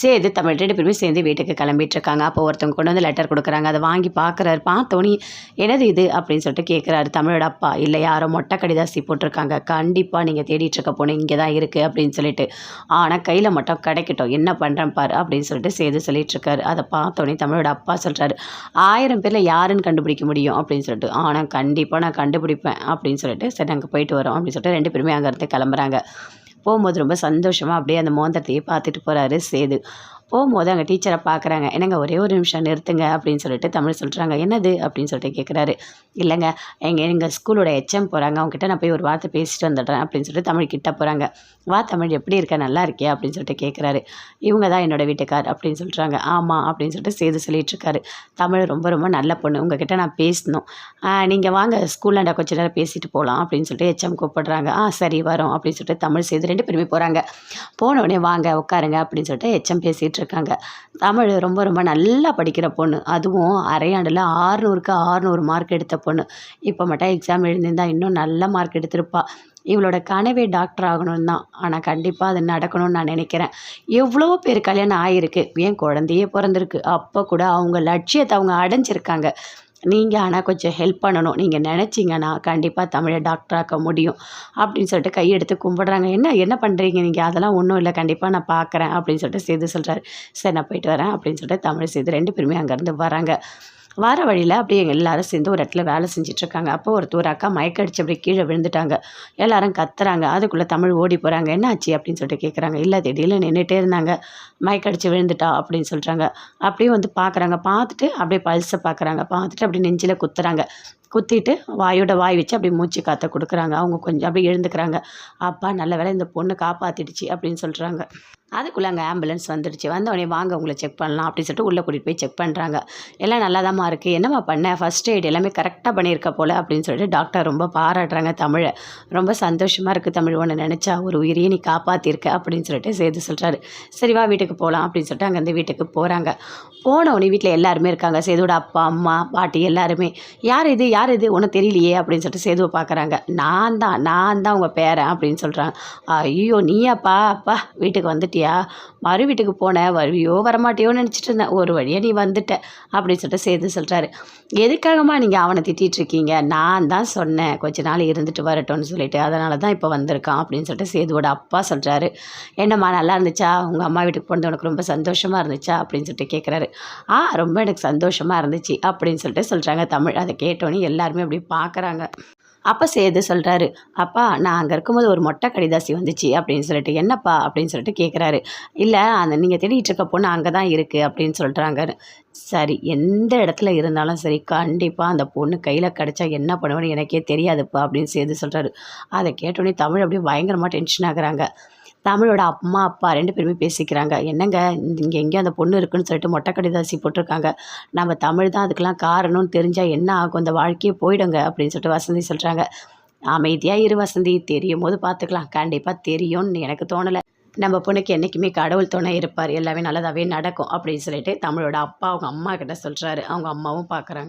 சேது தமிழ் ரெண்டு பேருமே சேர்ந்து வீட்டுக்கு கிளம்பிட்டு இருக்காங்க அப்போ ஒருத்தவங்க கொண்டு வந்து லெட்டர் கொடுக்குறாங்க. அதை வாங்கி பார்க்குறாரு. பார்த்தோன்னே என்னது இது? அப்படின்னு சொல்லிட்டு கேட்குறாரு. தமிழோட அப்பா. இல்லை யாரோ மொட்டை கடிதாசி போட்டிருக்காங்க. கண்டிப்பாக நீங்கள் தேடிட்டு இருக்க இங்கே தான் இருக்குது அப்படின்னு சொல்லிட்டு ஆனால் கையில் மட்டும் கிடைக்கட்டும். என்ன பண்ணுறேன் பாரு. அப்படின்னு சொல்லிட்டு சேது சொல்லிட்டு இருக்காரு அதை பார்த்தோன்னே தமிழோட அப்பா சொல்கிறாரு ஆயிரம் பேரில் யாருன்னு கண்டுபிடிக்க முடியும்? அப்படின்னு சொல்லிட்டு ஆனால் கண்டிப்பாக நான் கண்டுபிடிப்பேன். அப்படின்னு சொல்லிட்டு சரி நாங்கள் போயிட்டு வரோம். அப்படின்னு சொல்லிட்டு ரெண்டு பேருமே அங்கேருந்து கிளம்புறாங்க. போகும்போது ரொம்ப சந்தோஷமாக அப்படியே அந்த மோந்திரத்தையே பார்த்துட்டு போகிறாரு சேது. போகும்போது அங்கே டீச்சரை பார்க்குறாங்க என்னங்க ஒரே ஒரு நிமிஷம் நிறுத்துங்க அப்படின்னு சொல்லிட்டு தமிழ் சொல்கிறாங்க என்னது? அப்படின்னு சொல்லிட்டு கேட்குறாரு இல்லைங்க எங்கள் எங்கள் ஸ்கூலோட எச்எம் போகிறாங்க அவங்ககிட்ட நான் போய் ஒரு வார்த்தை பேசிட்டு வந்துடுறேன் அப்படின்னு சொல்லிட்டு தமிழ் கிட்ட போகிறாங்க வா தமிழ் எப்படி இருக்க? நல்லா இருக்கியா? அப்படின்னு சொல்லிட்டு கேட்குறாரு இவங்க தான் என்னோட வீட்டுக்கார் அப்படின்னு சொல்கிறாங்க ஆமாம் அப்படின்னு சொல்லிட்டு சேது சொல்லிட்டு இருக்காரு. தமிழ் ரொம்ப ரொம்ப நல்ல பொண்ணு. உங்ககிட்ட நான் பேசணும். நீங்கள் வாங்க ஸ்கூலில் கொஞ்ச நேரம் பேசிட்டு போகலாம் அப்படின்னு சொல்லிட்டு எச்எம் கூப்பிடுறாங்க. ஆ சரி வரோம் அப்படின்னு சொல்லிட்டு தமிழ் சேது ரெண்டு பேருமே போகிறாங்க போன உடனே வாங்க உட்காருங்க அப்படின்னு சொல்லிட்டு எச்எம் பேசிகிட்டு இருக்காங்க தமிழ் ரொம்ப ரொம்ப நல்லா படிக்கிற பொண்ணு. அதுவும் அரையாண்டில் ஆறுநூறுக்கு ஆறுநூறு மார்க் எடுத்த பொண்ணு. இப்போ மட்டும் எக்ஸாம் எழுந்திருந்தா இன்னும் நல்ல மார்க் எடுத்திருப்பா. இவளோட கனவே டாக்டர் ஆகணும் தான். ஆனால் கண்டிப்பாக அது நடக்கணும்னு நான் நினைக்கிறேன். எவ்வளோ பேர் கல்யாணம் ஆகிருக்கு ஏன் குழந்தையே பிறந்திருக்கு. அப்போ கூட அவங்க லட்சியத்தை அவங்க அடைஞ்சிருக்காங்க. நீங்கள் ஆனால் கொஞ்சம் ஹெல்ப் பண்ணணும். நீங்கள் நினச்சிங்கன்னா கண்டிப்பாக தமிழை டாக்டராக்க முடியும். அப்படின்னு சொல்லிட்டு கையெடுத்து கும்பிடுறாங்க. என்ன என்ன பண்ணுறீங்க நீங்கள் அதெல்லாம் ஒன்றும் இல்லை. கண்டிப்பாக நான் பார்க்குறேன் அப்படின்னு சொல்லிட்டு சேது சொல்கிறாரு சரி நான் போயிட்டு வரேன் அப்படின்னு சொல்லிட்டு தமிழ் சேது ரெண்டு பேருமே அங்கேருந்து வராங்க. வர வழியில் அப்படியே எல்லாரும் சேர்ந்து ஒரு இடத்துல வேலை செஞ்சிட்ருக்காங்க. அப்போ ஒருத்தர் ஒரு அக்கா மயக்கடிச்சு அப்படியே கீழே விழுந்துட்டாங்க. எல்லாரும் கத்துறாங்க. அதுக்குள்ளே தமிழ் ஓடி போகிறாங்க என்ன ஆச்சு அப்படின்னு சொல்லிட்டு கேட்குறாங்க இல்லை திடீர்னு நின்றுட்டே இருந்தாங்க. மயக்கடிச்சு விழுந்துட்டா? அப்படின்னு சொல்கிறாங்க அப்படியே வந்து பார்க்குறாங்க பார்த்துட்டு அப்படியே பல்ஸை பார்க்குறாங்க பார்த்துட்டு அப்படியே நெஞ்சில் குத்துறாங்க. குத்திட்டு வாயோட வாய் வச்சு அப்படியே மூச்சு காற்ற கொடுக்குறாங்க. அவங்க கொஞ்சம் அப்படியே எழுந்துக்கிறாங்க. அப்பா நல்ல வேளை இந்த பொண்ணு காப்பாற்றிடுச்சு அப்படின்னு சொல்கிறாங்க அதுக்குள்ளே அங்கே ஆம்புலன்ஸ் வந்துடுச்சு. வந்தவொடனே வாங்க உங்களை செக் பண்ணலாம் அப்படின்னு சொல்லிட்டு உள்ளே கூட்டிகிட்டு போய் செக் பண்ணுறாங்க எல்லாம் நல்லாதாம்மா இருக்குது என்னம்மா பண்ண? ஃபஸ்ட் எய்ட் எல்லாமே கரெக்டாக பண்ணியிருக்க போல் அப்படின்னு சொல்லிட்டு டாக்டர் ரொம்ப பாராட்டுறாங்க தமிழை. ரொம்ப சந்தோஷமாக இருக்குது தமிழ். ஒன்று நினச்சா ஒரு உயிரியை நீ காப்பாற்றிருக்க அப்படின்னு சொல்லிட்டு சேது சொல்கிறாரு சரி வா வீட்டுக்கு போகலாம் அப்படின்னு சொல்லிட்டு அங்கேருந்து வீட்டுக்கு போகிறாங்க போன உடனே வீட்டில் எல்லாருமே இருக்காங்க. சேதுவோட அப்பா அம்மா பாட்டி எல்லாருமே. யார் இது? யார் இது? ஒன்றும் தெரியலையே அப்படின்னு சொல்லிட்டு சேதுவை பார்க்குறாங்க நான் தான் நான் தான் உங்கள் பேரன் அப்படின்னு சொல்கிறாங்க ஐயோ நீயாப்பா அப்பா வீட்டுக்கு வந்துட்டியா? மறு வீட்டுக்கு போனேன் வருவியோ வரமாட்டியோன்னு நினச்சிட்டு இருந்தேன். ஒரு வழியாக நீ வந்துட்ட அப்படின்னு சொல்லிட்டு சேது சொல்கிறாரு எதுக்காகம்மா நீங்கள் அவனை திட்டிகிட்டு இருக்கீங்க? நான் தான் சொன்னேன். கொஞ்ச நாள் இருந்துட்டு வரட்டும்னு சொல்லிட்டு. அதனால தான் இப்போ வந்திருக்கான் அப்படின்னு சொல்லிட்டு சேதுவோட அப்பா சொல்கிறாரு என்னம்மா நல்லா இருந்துச்சா? உங்கள் அம்மா வீட்டுக்கு போனது உனக்கு ரொம்ப சந்தோஷமாக இருந்துச்சா? அப்படின்னு சொல்லிட்டு கேட்குறாரு ஆ ரொம்ப எனக்கு சந்தோஷமாக இருந்துச்சு அப்படின்னு சொல்லிட்டு சொல்கிறாங்க தமிழ். அதை கேட்டோன்னே எல்லாருமே அப்படி பார்க்குறாங்க அப்போ சேது சொல்கிறாரு அப்பா நான் அங்கே இருக்கும்போது ஒரு மொட்டை கடிதாசி வந்துச்சு அப்படின்னு சொல்லிட்டு. என்னப்பா? அப்படின்னு சொல்லிட்டு கேட்குறாரு இல்லை அந்த நீங்கள் தேடிட்டு இருக்க பொண்ணு அங்கே தான் இருக்குது அப்படின்னு சொல்கிறாங்க சரி எந்த இடத்துல இருந்தாலும் சரி கண்டிப்பாக அந்த பொண்ணு கையில் கிடச்சா என்ன பண்ணுவேன்னு எனக்கே தெரியாதுப்பா அப்படின்னு சேது சொல்கிறாரு அதை கேட்டோடனே தமிழ் அப்படியே பயங்கரமாக டென்ஷன் ஆகுறாங்க. தமிழோட அம்மா அப்பா ரெண்டு பேருமே பேசிக்கிறாங்க. என்னங்க இங்கே எங்கேயும் அந்த பொண்ணு இருக்குன்னு சொல்லிட்டு மொட்டை கடிதாசி போட்டிருக்காங்க. நம்ம தமிழ் தான் அதுக்கெலாம் காரணம்னு தெரிஞ்சால் என்ன ஆகும்? அந்த வாழ்க்கையே போயிடுங்க அப்படின்னு சொல்லிட்டு வசந்தி சொல்கிறாங்க அமைதியாக இரு வசந்தி தெரியும் போது பார்த்துக்கலாம் கண்டிப்பாக தெரியும்னு எனக்கு தோணலை. நம்ம பொண்ணுக்கு என்றைக்குமே கடவுள் துணை இருப்பார். எல்லாமே நல்லதாகவே நடக்கும் அப்படின்னு சொல்லிட்டு தமிழோட அப்பா அவங்க அம்மா கிட்ட சொல்கிறாரு அவங்க அம்மாவும் பார்க்குறாங்க